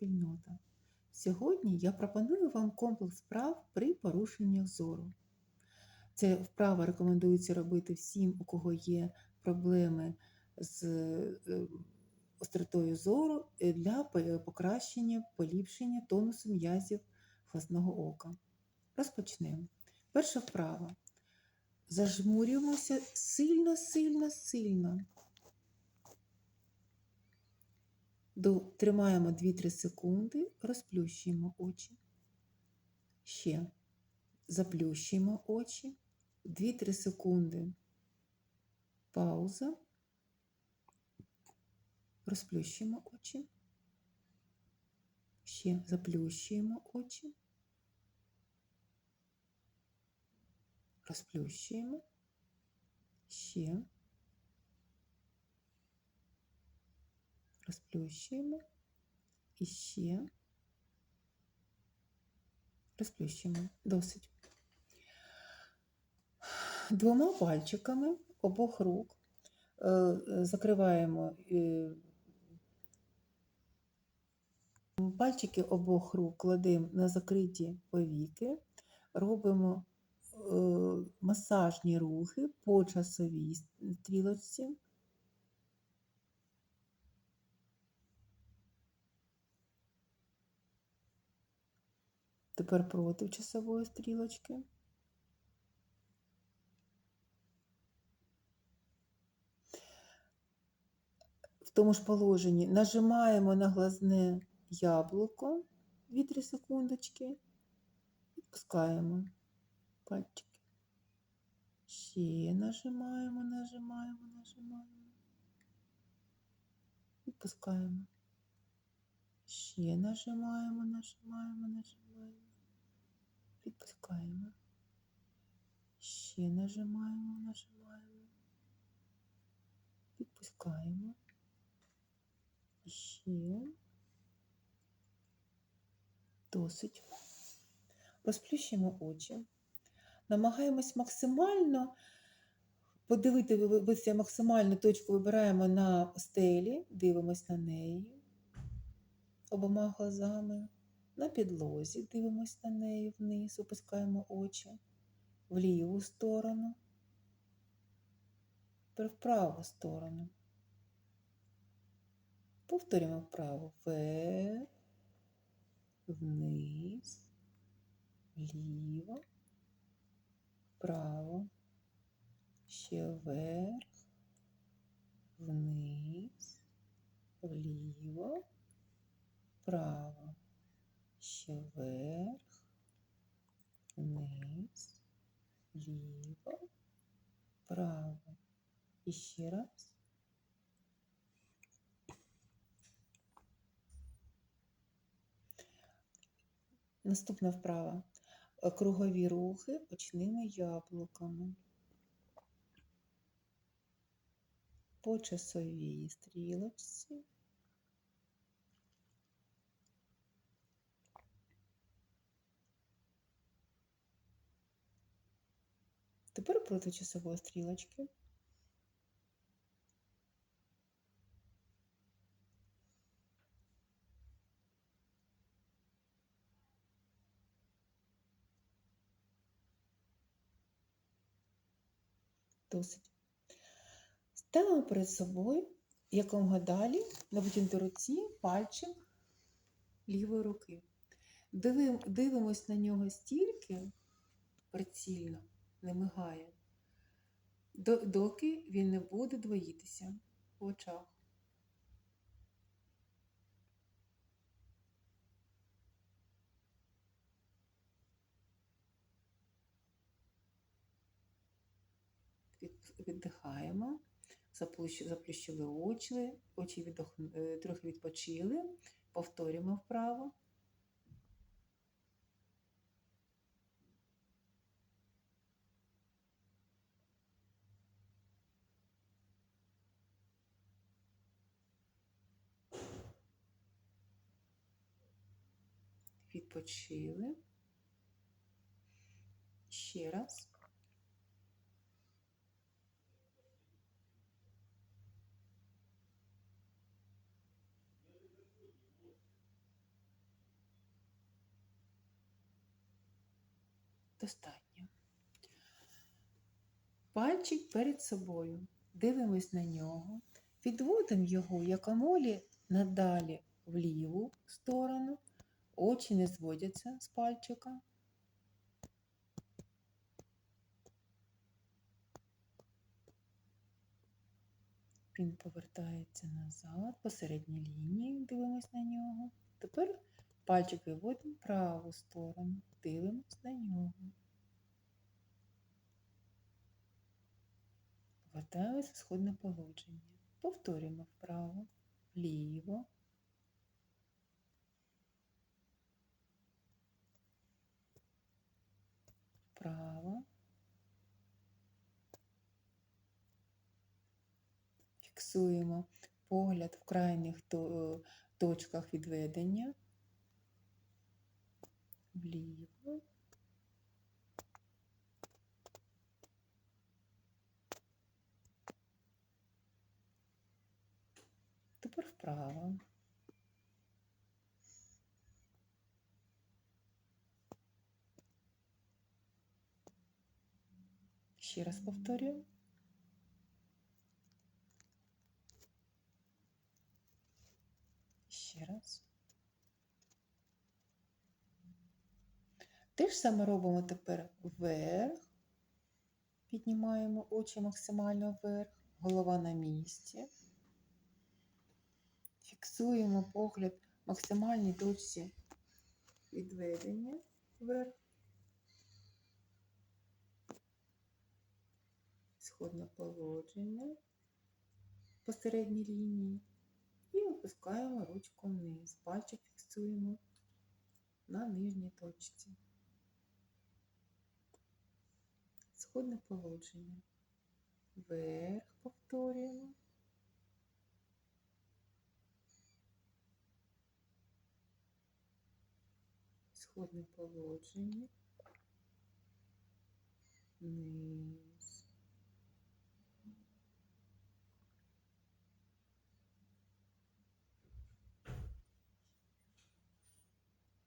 спільнота. Сьогодні я пропоную вам комплекс вправ при порушеннях зору. Це вправа рекомендується робити всім, у кого є проблеми з е, остротою зору е, для покращення, поліпшення тонусу м'язів глазного ока. Розпочнемо. Перша вправа. Зажмурюємося сильно, сильно, сильно. До, тримаємо 2-3 секунди, розплющуємо очі. Ще заплющуємо очі. 2-3 секунди. Пауза. Розплющуємо очі. Ще заплющуємо очі. Розплющуємо. Ще. Розплющуємо. І ще. Розплющуємо. Досить. Двома пальчиками обох рук е, е, закриваємо е, пальчики обох рук кладемо на закриті повіки, робимо масажні рухи по часовій стрілочці. Тепер проти часової стрілочки. В тому ж положенні нажимаємо на глазне яблуко 2-3 секундочки, відпускаємо пальчики. Ще нажимаємо, нажимаємо, нажимаємо. Відпускаємо. Ще нажимаємо, нажимаємо, нажимаємо. Відпускаємо. Ще нажимаємо, нажимаємо. Відпускаємо. Ще. Досить. Розплющуємо очі. Намагаємось максимально подивитися максимальну точку вибираємо на стелі, дивимось на неї обома глазами. На підлозі дивимось на неї вниз, опускаємо очі в ліву сторону, тепер в праву сторону. Повторюємо вправо вверх, вниз, вліво, вправо, ще вверх, вниз, вліво, вправо, ще вверх, вниз, вліво, вправо. І ще раз. Наступна вправа. Кругові рухи очними яблуками. По часовій стрілочці. Тепер проти часової стрілочки. Досить. Ставимо перед собою якомога далі на витягнутій руці пальчик лівої руки. Дивим, дивимось на нього стільки прицільно, не мигає, доки він не буде двоїтися в очах. Віддихаємо, заплющили очі, очі е, трохи відпочили, повторюємо вправо. відпочили. Ще раз. Достатньо. Пальчик перед собою. Дивимось на нього, підводимо його якомолі надалі в ліву сторону, Очі не зводяться з пальчика. Він повертається назад, по середній лінії, дивимось на нього. Тепер пальчик виводимо в праву сторону, дивимось на нього. Повертаємося в сходне положення. Повторюємо вправо, вліво. Вправо. Фіксуємо погляд в крайніх точках відведення. Вліво. Тепер вправо. Ще раз повторюю. Ще раз. Те ж саме робимо тепер вверх. Піднімаємо очі максимально вверх, голова на місці. Фіксуємо погляд максимальній точці відведення вверх. Сходне положення по середній лінії. І опускаємо ручку вниз. Пальчик фіксуємо на нижній точці. Сходне положення. Вверх повторюємо. Сходне положення. Вниз.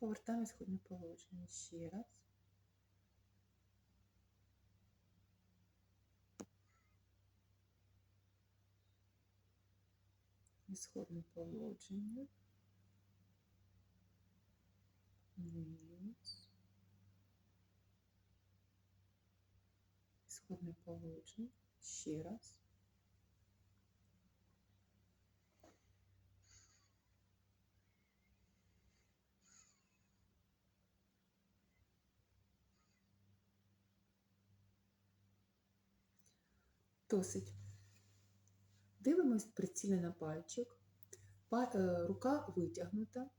Повертаємо сходне положення ще раз. Ісходне положення. Вниз. Ісходне положення. Ще раз. Досить. Дивимось прицільно на пальчик. Е, Рука витягнута.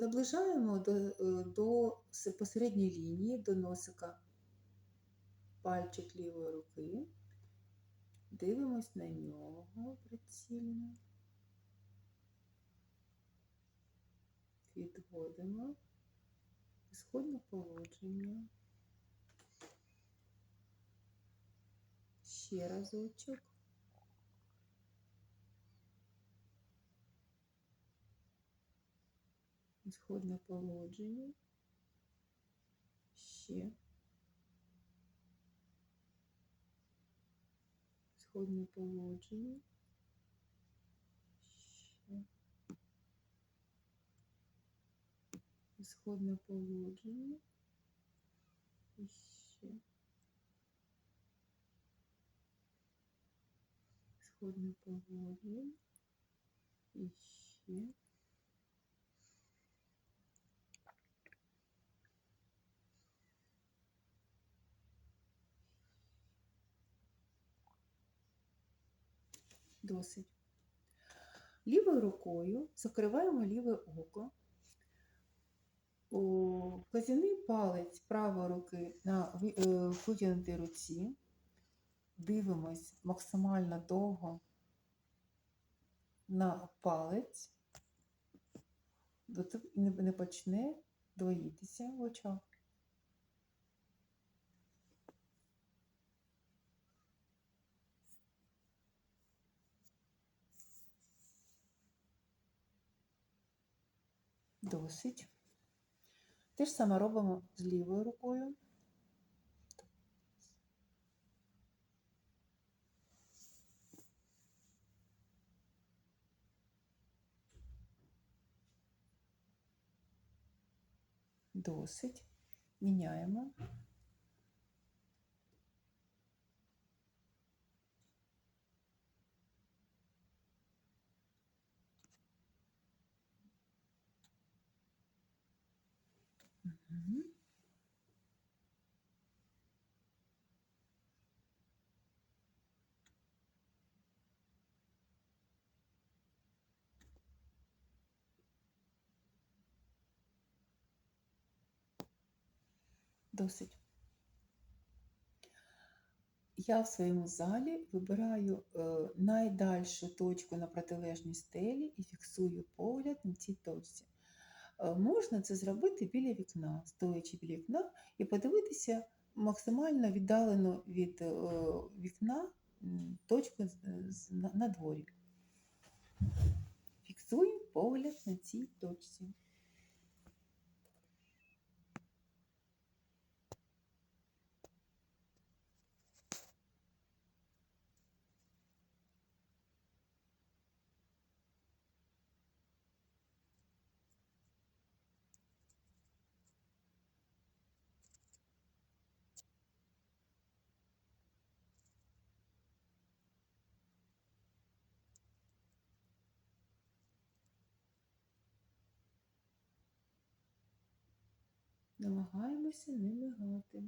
Наближаємо до, е, до посередньої лінії, до носика пальчик лівої руки. Дивимось на нього прицільно. Відводимо. Сходне положення. Ще разочок. Ісходне положення. Ще. Сходне положення. Ще. Ісходне положення. Ще. Положення. І ще. Досить. Лівою рукою закриваємо ліве око. О, Вказівний палець правої руки на е, витягнутій руці. Дивимось максимально довго на палець, доти не не почне двоїтися в очах. Досить. Те ж саме робимо з лівою рукою. Досить. Міняємо. Мгм. Досить. Я в своєму залі вибираю е, найдальшу точку на протилежній стелі і фіксую погляд на цій точці. Е, можна це зробити біля вікна, стоячи біля вікна, і подивитися максимально віддалено від е, вікна точку на дворі. Фіксую погляд на цій точці. Намагаємося не мигати.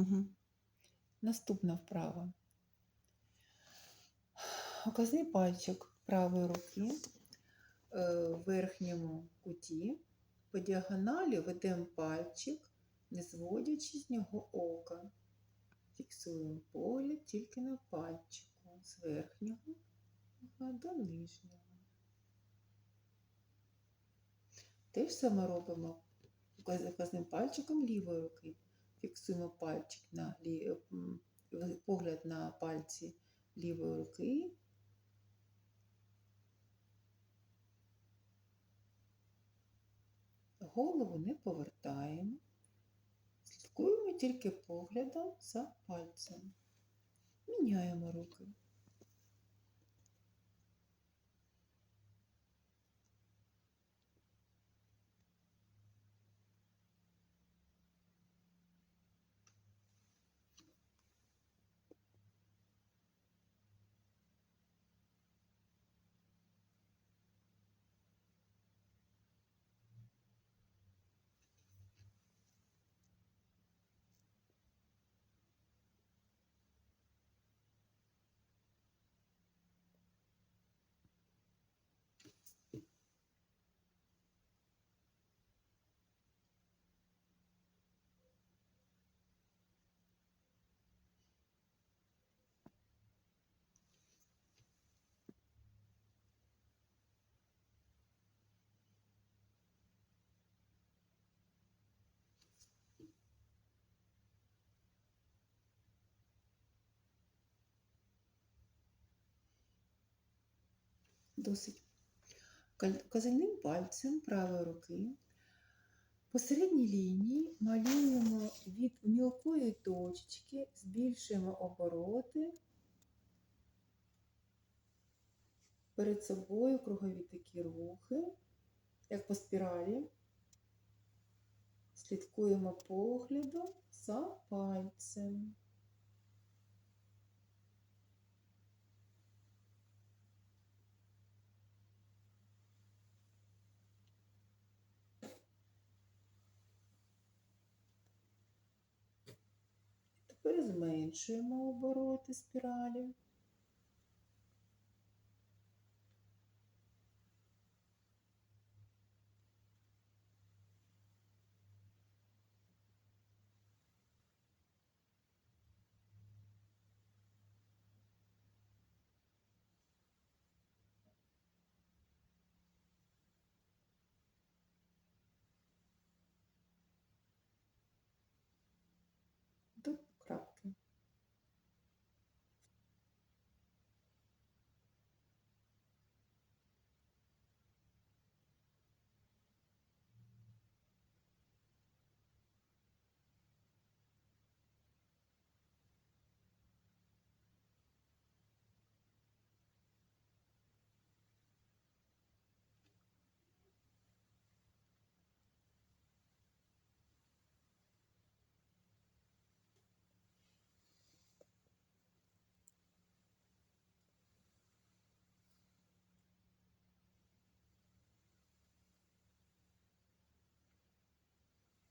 Угу. Наступна вправа. Указний пальчик правої руки е, в верхньому куті. По діагоналі ведемо пальчик, не зводячи з нього ока. Фіксуємо погляд тільки на пальчику з верхнього до нижнього. Те ж саме робимо указним пальчиком лівої руки. Фіксуємо пальчик на лі... погляд на пальці лівої руки. Голову не повертаємо. Слідкуємо тільки поглядом за пальцем. Міняємо руки. Досить. Казальним пальцем правої руки по середній лінії малюємо від мілкої точечки, збільшуємо обороти перед собою кругові такі рухи, як по спіралі. Слідкуємо поглядом за пальцем. Тепер зменшуємо обороти спіралі.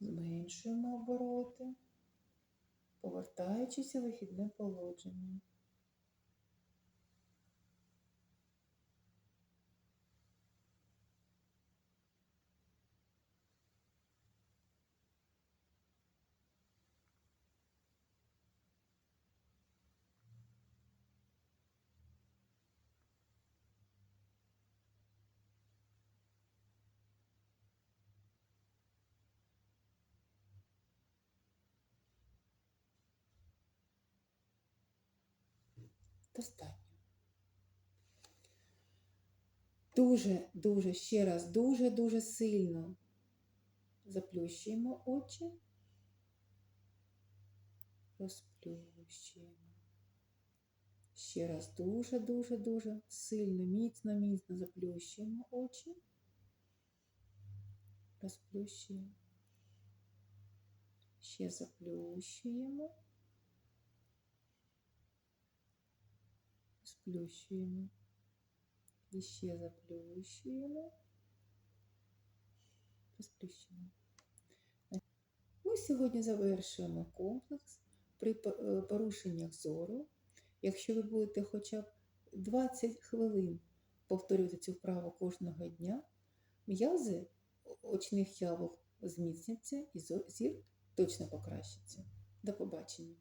Зменшуємо обороти, повертаючись у вихідне положення. Достатньо. Дуже, дуже, ще раз, дуже, дуже сильно заплющуємо очі, розплющуємо. Ще раз дуже, дуже, дуже сильно, міцно, міцно заплющуємо очі, розплющуємо. Ще заплющуємо. Сплющуємо. І ще заплющуємо. Розплющуємо. Ми сьогодні завершуємо комплекс при е, порушеннях зору. Якщо ви будете хоча б 20 хвилин повторювати цю вправу кожного дня, м'язи очних явок зміцняться і зір точно покращиться. До побачення!